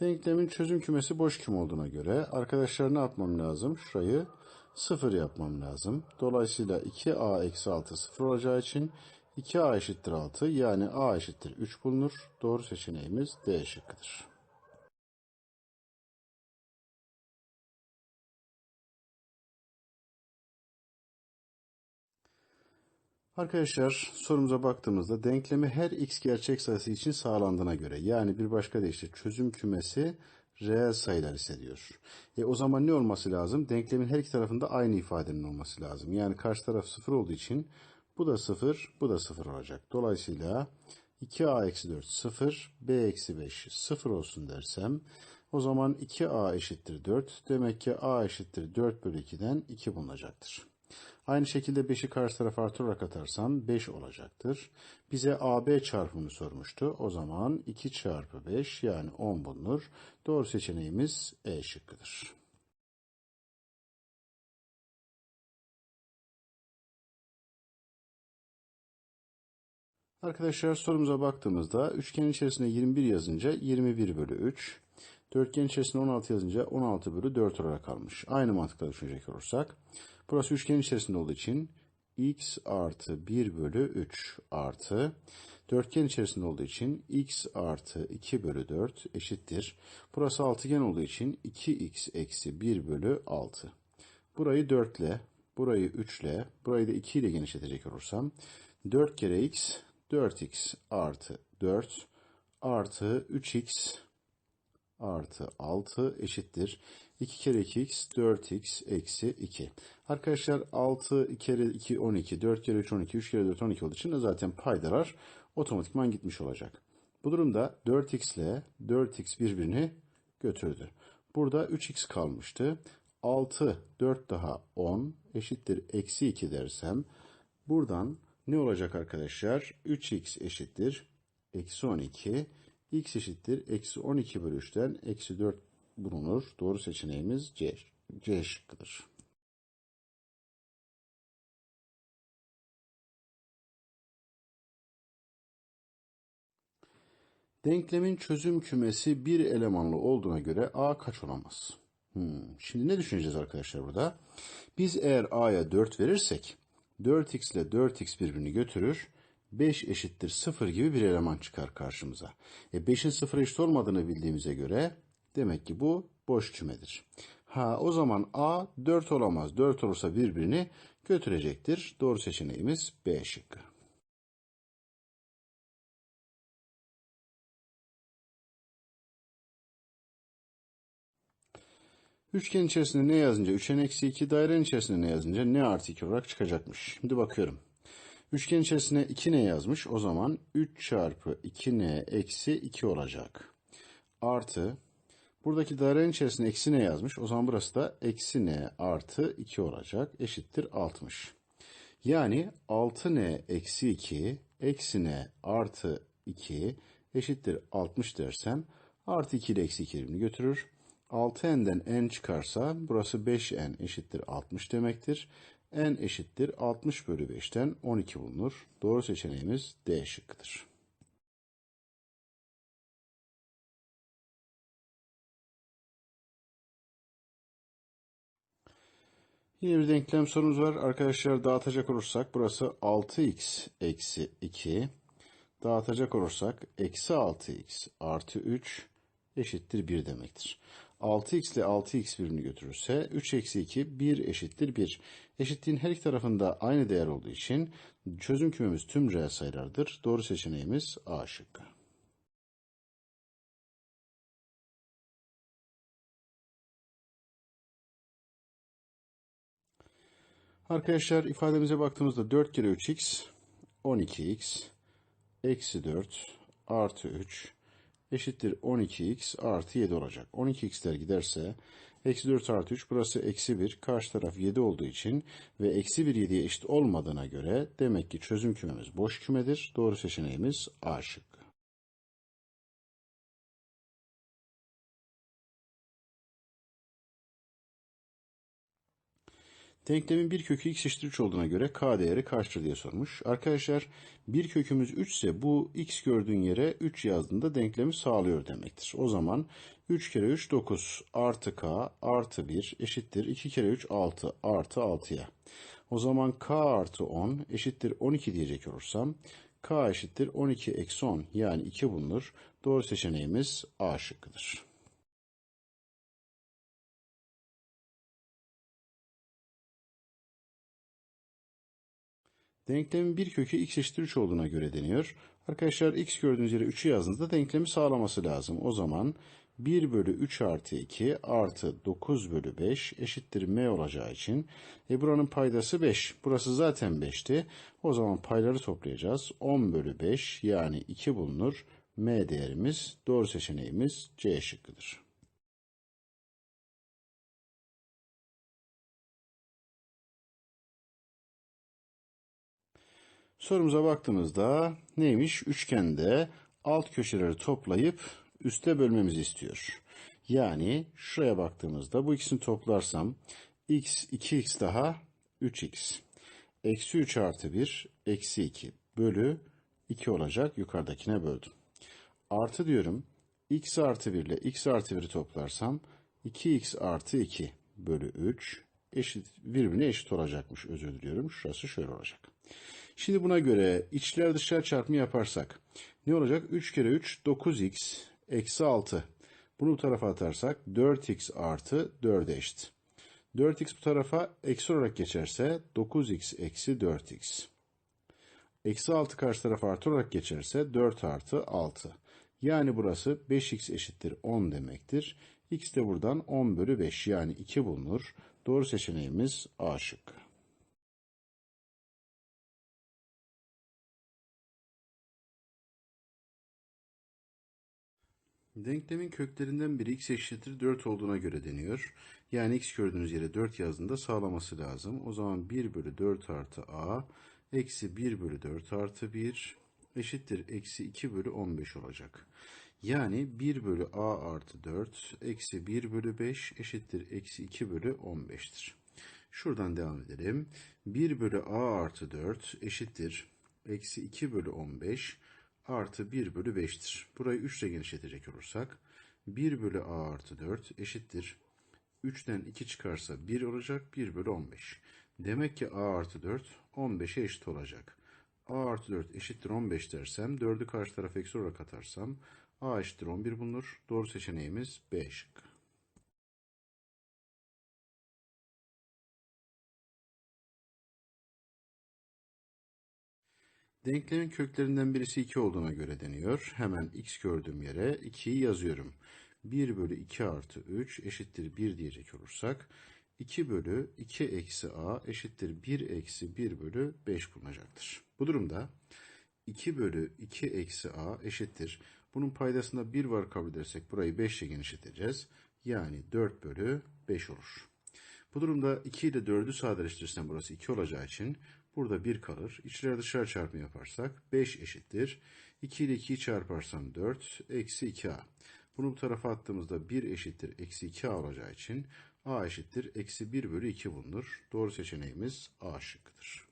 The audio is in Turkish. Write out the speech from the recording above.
Denklemin çözüm kümesi boş küme olduğuna göre arkadaşlar ne yapmam lazım? Şurayı 0 yapmam lazım. Dolayısıyla 2a eksi 6 0 olacağı için 2a eşittir 6 yani a eşittir 3 bulunur. Doğru seçeneğimiz D şıkkıdır. Arkadaşlar sorumuza baktığımızda denklemi her x gerçek sayısı için sağlandığına göre yani bir başka deyişle çözüm kümesi reel sayılar hissediyor. E o zaman ne olması lazım? Denklemin her iki tarafında aynı ifadenin olması lazım. Yani karşı taraf sıfır olduğu için bu da sıfır, bu da sıfır olacak. Dolayısıyla 2a eksi 4 sıfır, b eksi 5 sıfır olsun dersem o zaman 2a eşittir 4. Demek ki a eşittir 4 bölü 2'den 2 bulunacaktır. Aynı şekilde 5'i karşı tarafa artırarak atarsam 5 olacaktır. Bize AB çarpımını sormuştu. O zaman 2 çarpı 5 yani 10 bulunur. Doğru seçeneğimiz E şıkkıdır. Arkadaşlar sorumuza baktığımızda üçgenin içerisinde 21 yazınca 21 bölü 3, dörtgen içerisinde 16 yazınca 16 bölü 4 olarak kalmış. Aynı mantıkla düşünecek olursak Burası üçgenin içerisinde olduğu için x artı 1 bölü 3 artı dörtgen içerisinde olduğu için x artı 2 bölü 4 eşittir. Burası altıgen olduğu için 2x eksi 1 bölü 6. Burayı 4 ile, burayı 3 ile, burayı da 2 ile genişletecek olursam 4 kere x 4x artı 4 artı 3x artı 6 eşittir. 2 kere 2x 4x eksi 2. Arkadaşlar 6 kere 2 12, 4 kere 3 12, 3 kere 4 12 olduğu için zaten paydalar otomatikman gitmiş olacak. Bu durumda 4x ile 4x birbirini götürdü. Burada 3x kalmıştı. 6, 4 daha 10 eşittir eksi 2 dersem buradan ne olacak arkadaşlar? 3x eşittir eksi 12 x eşittir eksi 12 bölü 3'ten eksi 4 bulunur. Doğru seçeneğimiz C, C şıkkıdır. Denklemin çözüm kümesi bir elemanlı olduğuna göre A kaç olamaz? Hmm. Şimdi ne düşüneceğiz arkadaşlar burada? Biz eğer A'ya 4 verirsek 4x ile 4x birbirini götürür. 5 eşittir 0 gibi bir eleman çıkar karşımıza. E 5'in 0 eşit olmadığını bildiğimize göre demek ki bu boş kümedir. Ha o zaman A 4 olamaz. 4 olursa birbirini götürecektir. Doğru seçeneğimiz B şıkkı. Üçgen içerisinde ne yazınca 3n eksi 2, dairenin içerisinde ne yazınca ne artı 2 olarak çıkacakmış. Şimdi bakıyorum. Üçgen içerisine 2n yazmış. O zaman 3 çarpı 2n eksi 2 olacak. Artı buradaki dairenin içerisine eksi n yazmış. O zaman burası da eksi n artı 2 olacak. Eşittir 60. Yani 6n eksi 2 eksi n artı 2 eşittir 60 dersem artı 2 ile eksi 2 birbirini götürür. 6n'den n çıkarsa burası 5n eşittir 60 demektir n eşittir 60 bölü 5'ten 12 bulunur. Doğru seçeneğimiz D şıkkıdır. Yine bir denklem sorumuz var. Arkadaşlar dağıtacak olursak burası 6x eksi 2. Dağıtacak olursak eksi 6x artı 3 eşittir 1 demektir. 6x ile 6x birbirini götürürse 3 eksi 2 1 eşittir 1. Eşitliğin her iki tarafında aynı değer olduğu için çözüm kümemiz tüm reel sayılardır. Doğru seçeneğimiz A şıkkı. Arkadaşlar ifademize baktığımızda 4 kere 3x 12x eksi 4 artı 3 eşittir 12x artı 7 olacak. 12x'ler giderse eksi 4 artı 3 burası eksi 1 karşı taraf 7 olduğu için ve eksi 1 7'ye eşit olmadığına göre demek ki çözüm kümemiz boş kümedir. Doğru seçeneğimiz A şıkkı. Denklemin bir kökü x eşittir 3 olduğuna göre k değeri kaçtır diye sormuş. Arkadaşlar bir kökümüz 3 ise bu x gördüğün yere 3 yazdığında denklemi sağlıyor demektir. O zaman 3 kere 3 9 artı k artı 1 eşittir 2 kere 3 6 artı 6'ya. O zaman k artı 10 eşittir 12 diyecek olursam k eşittir 12 eksi 10 yani 2 bulunur. Doğru seçeneğimiz A şıkkıdır. Denklemin bir kökü x eşittir 3 olduğuna göre deniyor. Arkadaşlar x gördüğünüz yere 3'ü yazdığınızda denklemi sağlaması lazım. O zaman 1 bölü 3 artı 2 artı 9 bölü 5 eşittir m olacağı için e buranın paydası 5. Burası zaten 5'ti. O zaman payları toplayacağız. 10 bölü 5 yani 2 bulunur. m değerimiz doğru seçeneğimiz C şıkkıdır. Sorumuza baktığımızda neymiş? Üçgende alt köşeleri toplayıp üste bölmemizi istiyor. Yani şuraya baktığımızda bu ikisini toplarsam x 2x daha 3x. Eksi 3 artı 1 eksi 2 bölü 2 olacak yukarıdakine böldüm. Artı diyorum x artı 1 ile x artı 1'i toplarsam 2x artı 2 bölü 3 eşit birbirine eşit olacakmış özür diliyorum. Şurası şöyle olacak. Şimdi buna göre içler dışlar çarpımı yaparsak ne olacak? 3 kere 3 9x eksi 6. Bunu bu tarafa atarsak 4x artı 4'e eşit. 4x bu tarafa eksi olarak geçerse 9x eksi 4x. Eksi 6 karşı tarafa artı olarak geçerse 4 artı 6. Yani burası 5x eşittir 10 demektir. x de buradan 10 bölü 5 yani 2 bulunur. Doğru seçeneğimiz A şıkkı. Denklemin köklerinden biri x eşittir 4 olduğuna göre deniyor. Yani x gördüğünüz yere 4 yazdığında sağlaması lazım. O zaman 1 bölü 4 artı a eksi 1 bölü 4 artı 1 eşittir eksi 2 bölü 15 olacak. Yani 1 bölü a artı 4 eksi 1 bölü 5 eşittir eksi 2 bölü 15'tir. Şuradan devam edelim. 1 bölü a artı 4 eşittir eksi 2 bölü 15 artı 1 bölü 5'tir. Burayı 3 ile genişletecek olursak 1 bölü a artı 4 eşittir. 3'ten 2 çıkarsa 1 olacak 1 bölü 15. Demek ki a artı 4 15'e eşit olacak. a artı 4 eşittir 15 dersem 4'ü karşı tarafa eksi olarak atarsam a eşittir 11 bulunur. Doğru seçeneğimiz B şıkkı. Denklemin köklerinden birisi 2 olduğuna göre deniyor. Hemen x gördüğüm yere 2'yi yazıyorum. 1 bölü 2 artı 3 eşittir 1 diyecek olursak 2 bölü 2 eksi a eşittir 1 eksi 1 bölü 5 bulunacaktır. Bu durumda 2 bölü 2 eksi a eşittir. Bunun paydasında 1 var kabul edersek burayı 5 ile genişleteceğiz. Yani 4 bölü 5 olur. Bu durumda 2 ile 4'ü sadeleştirirsem burası 2 olacağı için Burada 1 kalır. İçler dışarı çarpımı yaparsak 5 eşittir. 2 ile 2'yi çarparsam 4 eksi 2a. Bunu bu tarafa attığımızda 1 eşittir eksi 2a olacağı için a eşittir eksi 1 bölü 2 bulunur. Doğru seçeneğimiz a şıkkıdır.